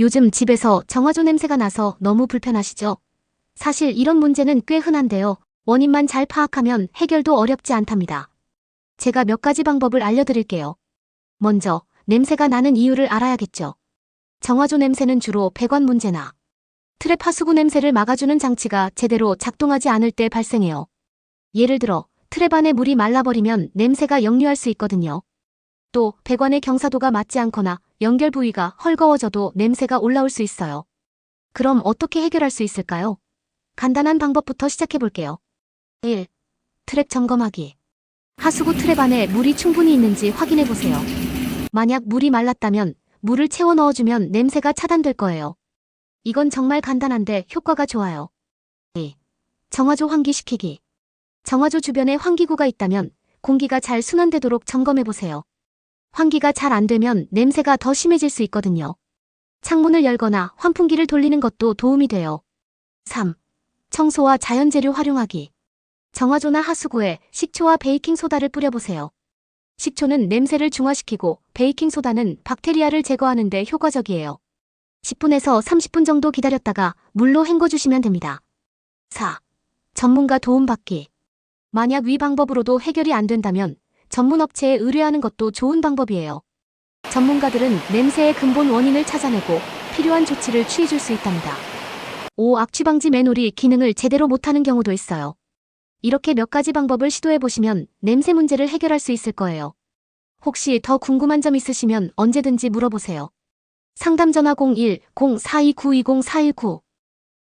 요즘 집에서 정화조 냄새가 나서 너무 불편하시죠? 사실 이런 문제는 꽤 흔한데요. 원인만 잘 파악하면 해결도 어렵지 않답니다. 제가 몇 가지 방법을 알려드릴게요. 먼저, 냄새가 나는 이유를 알아야겠죠. 정화조 냄새는 주로 배관 문제나 트랩 하수구 냄새를 막아주는 장치가 제대로 작동하지 않을 때 발생해요. 예를 들어, 트랩 안에 물이 말라버리면 냄새가 역류할 수 있거든요. 또, 배관의 경사도가 맞지 않거나 연결 부위가 헐거워져도 냄새가 올라올 수 있어요. 그럼 어떻게 해결할 수 있을까요? 간단한 방법부터 시작해 볼게요. 1. 트랩 점검하기. 하수구 트랩 안에 물이 충분히 있는지 확인해 보세요. 만약 물이 말랐다면 물을 채워 넣어주면 냄새가 차단될 거예요. 이건 정말 간단한데 효과가 좋아요. 2. 정화조 환기시키기. 정화조 주변에 환기구가 있다면 공기가 잘 순환되도록 점검해 보세요. 환기가 잘 안 되면 냄새가 더 심해질 수 있거든요. 창문을 열거나 환풍기를 돌리는 것도 도움이 돼요. 3. 청소와 자연재료 활용하기. 정화조나 하수구에 식초와 베이킹소다를 뿌려보세요. 식초는 냄새를 중화시키고 베이킹소다는 박테리아를 제거하는 데 효과적이에요. 10분에서 30분 정도 기다렸다가 물로 헹궈주시면 됩니다. 4. 전문가 도움받기. 만약 위 방법으로도 해결이 안 된다면 전문 업체에 의뢰하는 것도 좋은 방법이에요. 전문가들은 냄새의 근본 원인을 찾아내고 필요한 조치를 취해줄 수 있답니다. 5. 악취방지 맨홀이 기능을 제대로 못하는 경우도 있어요. 이렇게 몇 가지 방법을 시도해보시면 냄새 문제를 해결할 수 있을 거예요. 혹시 더 궁금한 점 있으시면 언제든지 물어보세요. 상담 전화 01-042920-419